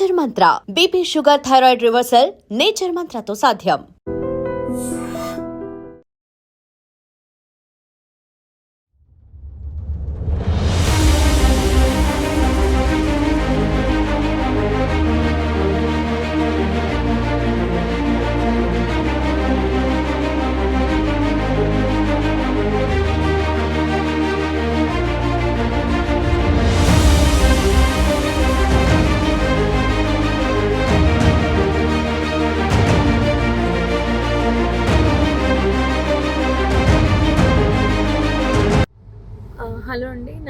Nature Mantra BP sugar thyroid reversal Nature మంత్రతో సాధ్యం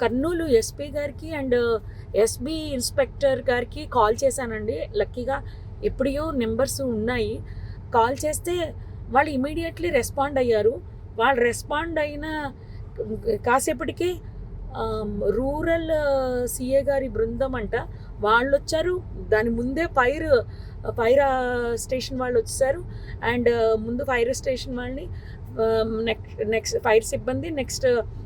Kurnool SP గారికి and SB inspector గారికి call చేశానండి. లక్కీగా ఎప్పుడో నెంబర్స్ ఉన్నాయి. కాల్ చేస్తే వాళ్ళు ఇమీడియట్లీ రెస్పాండ్ అయ్యారు. వాళ్ళు రెస్పాండ్ అయిన కాసేపటికి రూరల్ సిఏ గారి బృందం అంట వాళ్ళు వచ్చారు దాని ముందే ఫైర్ ఫైర్ స్టేషన్ వాళ్ళు వచ్చేసారు అండ్ ముందు ఫైర్ స్టేషన్ వాళ్ళని నెక్స్ట్ నెక్స్ట్ ఫైర్ సిబ్బంది నెక్స్ట్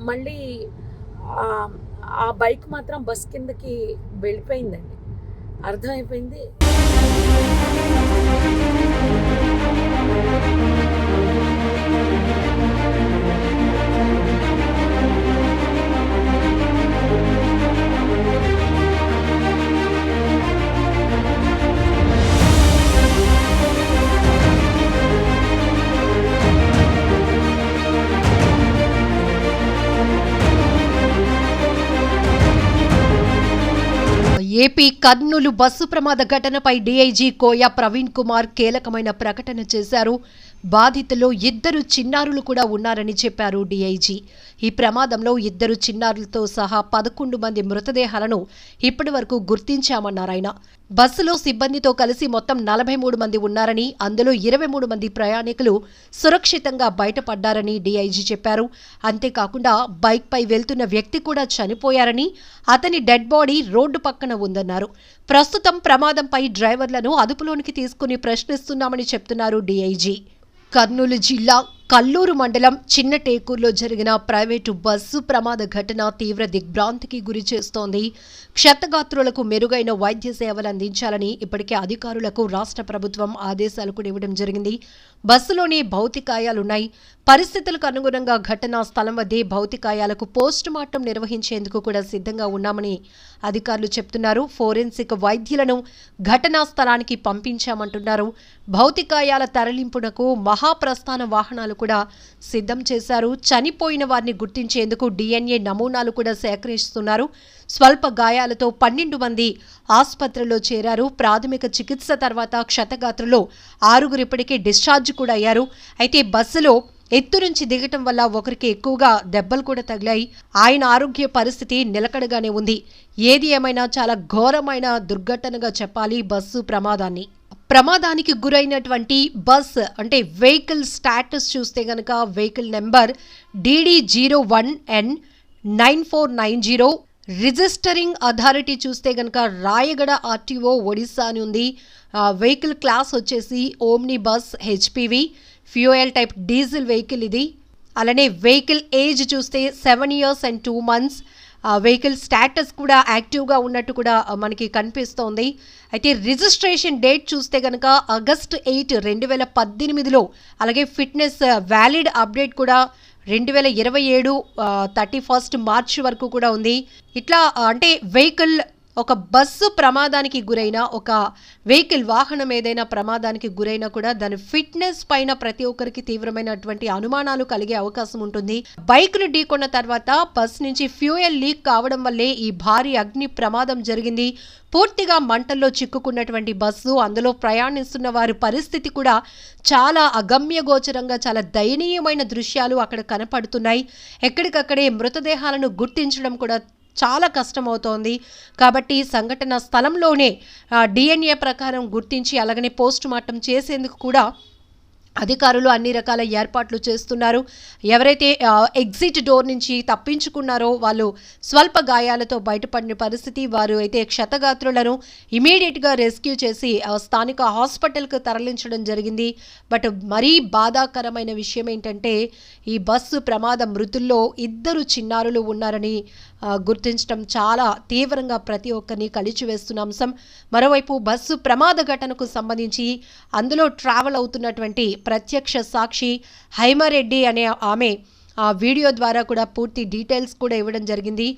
మళ్ళీ ఆ- బైక్ మాత్రం బస్ కిందకి వెళ్ళిపోయిందండి. అర్థమైపోయింది? ఏపీ కర్నూలు బస్సు ప్రమాద ఘటనపై డీఐజీ కోయ ప్రవీణ్ కుమార్ కీలకమైన ప్రకటన చేశారు. బాధితుల్లో ఇద్దరు చిన్నారులు కూడా ఉన్నారని చెప్పారు డీఐజీ. ఈ ప్రమాదంలో ఇద్దరు చిన్నారులతో సహా పదకొండు మంది మృతదేహాలను ఇప్పటి వరకు గుర్తించామన్నారు ఆయన. బస్సులో సిబ్బందితో కలిసి మొత్తం నలభై మూడు మంది ఉన్నారని అందులో ఇరవై మూడు మంది ప్రయాణికులు సురక్షితంగా బయటపడ్డారని డీఐజీ చెప్పారు. అంతేకాకుండా బైక్పై వెళ్తున్న వ్యక్తి కూడా చనిపోయారని అతని డెడ్ బాడీ రోడ్డు పక్కన ఉందన్నారు. ప్రస్తుతం ప్రమాదంపై డ్రైవర్లను అదుపులోనికి తీసుకుని ప్రశ్నిస్తున్నామని చెప్తున్నారు డీఐజీ. కర్నూలు జిల్లా కల్లూరు మండలం చిన్న టేకూరులో జరిగిన ప్రైవేటు బస్సు ప్రమాద ఘటన తీవ్ర దిగ్భ్రాంతికి గురి చేస్తోంది. క్షతగాత్రులకు మెరుగైన వైద్య సేవలు అందించాలని ఇప్పటికే అధికారులకు రాష్ట్ర ప్రభుత్వం ఆదేశాలు కూడా ఇవ్వడం జరిగింది. బస్సులోనే భౌతికాయాలున్నాయి. పరిస్థితులకు అనుగుణంగా ఘటనా స్థలం వద్దే భౌతికాయాలకు పోస్ట్ మార్టం నిర్వహించేందుకు కూడా సిద్ధంగా ఉన్నామని అధికారులు చెప్తున్నారు. ఫోరెన్సిక్ వైద్యులను ఘటనా స్థలానికి పంపించామంటున్నారు. భౌతికాయాల తరలింపునకు మహాప్రస్థాన వాహనాలు కూడా సిద్ధం చేశారు. చనిపోయిన వారిని గుర్తించేందుకు డిఎన్ఏ నమూనాలు కూడా సేకరిస్తున్నారు. స్వల్ప గాయాలతో పన్నెండు మంది ఆసుపత్రిలో చేరారు. ప్రాథమిక చికిత్స తర్వాత క్షతగాత్రలో ఆరుగురు ఇప్పటికే డిశ్చార్జ్ కూడా అయ్యారు. అయితే బస్సులో ఎత్తు నుంచి దిగటం వల్ల ఒకరికి ఎక్కువగా దెబ్బలు కూడా తగిలాయి. ఆయన ఆరోగ్య పరిస్థితి నిలకడగానే ఉంది. ఏది ఏమైనా చాలా ఘోరమైన దుర్ఘటనగా చెప్పాలి బస్సు ప్రమాదాన్ని. ప్రమాదానికి గురైనటువంటి బస్ అంటే వెహికల్ స్టాటస్ చూస్తే కనుక vehicle number DD zero one N nine four nine zero registering authority చూస్తే కనుక రాయగడ ఆర్టీఓ ఒడిస్సా అని ఉంది వెహికల్ క్లాస్ వచ్చేసి omni bus HPV fuel type diesel vehicle ఇది. అలానే వెహికల్ ఏజ్ చూస్తే seven years and two months. Vehicle status కూడా యాక్టివ్గా ఉన్నట్టు కూడా మనకి కనిపిస్తోంది. అయితే రిజిస్ట్రేషన్ డేట్ చూస్తే కనుక ఆగస్ట్ ఎయిట్ రెండు వేల పద్దెనిమిదిలో అలాగే ఫిట్నెస్ వ్యాలిడ్ అప్డేట్ కూడా రెండు వేల ఇరవై ఏడు థర్టీ ఫస్ట్ మార్చ్ వరకు కూడా ఉంది. ఇట్లా అంటే వెహికల్ ఒక బస్సు ప్రమాదానికి గురైన ఒక వెహికల్ వాహనం ఏదైనా ప్రమాదానికి గురైనా కూడా దాని ఫిట్నెస్ పైన ప్రతి ఒక్కరికి తీవ్రమైనటువంటి అనుమానాలు కలిగే అవకాశం ఉంటుంది. బైక్ను ఢీకొన్న తర్వాత బస్ నుంచి ఫ్యూయల్ లీక్ కావడం వల్లే ఈ భారీ అగ్ని ప్రమాదం జరిగింది. పూర్తిగా మంటల్లో చిక్కుకున్నటువంటి బస్సు అందులో ప్రయాణిస్తున్న వారి పరిస్థితి కూడా చాలా అగమ్యగోచరంగా చాలా దయనీయమైన దృశ్యాలు అక్కడ కనపడుతున్నాయి. ఎక్కడికక్కడే మృతదేహాలను గుర్తించడం కూడా చాలా కష్టమవుతోంది. కాబట్టి సంఘటన స్థలంలోనే డిఎన్ఏ ప్రకారం గుర్తించి అలాగనే పోస్ట్ మార్టం చేసేందుకు కూడా అధికారులు అన్ని రకాల ఏర్పాట్లు చేస్తున్నారు. ఎవరైతే ఎగ్జిట్ డోర్ నుంచి తప్పించుకున్నారో వాళ్ళు స్వల్ప గాయాలతో బయటపడిన పరిస్థితి వారు అయితే క్షతగాత్రులను ఇమీడియట్గా రెస్క్యూ చేసి స్థానిక హాస్పిటల్కు తరలించడం జరిగింది. బట్ మరీ బాధాకరమైన విషయం ఏంటంటే ఈ బస్సు ప్రమాద మృతుల్లో ఇద్దరు చిన్నారులు ఉన్నారని గుర్తించడం చాలా తీవ్రంగా ప్రతి ఒక్కరిని కలిచివేస్తున్న అంశం. మరోవైపు బస్సు ప్రమాద ఘటనకు సంబంధించి అందులో ట్రావెల్ అవుతున్నటువంటి ప్రత్యక్ష సాక్షి హైమారెడ్డి అనే ఆమె ఆ వీడియో ద్వారా కూడా పూర్తి డీటెయిల్స్ కూడా ఇవ్వడం జరిగింది.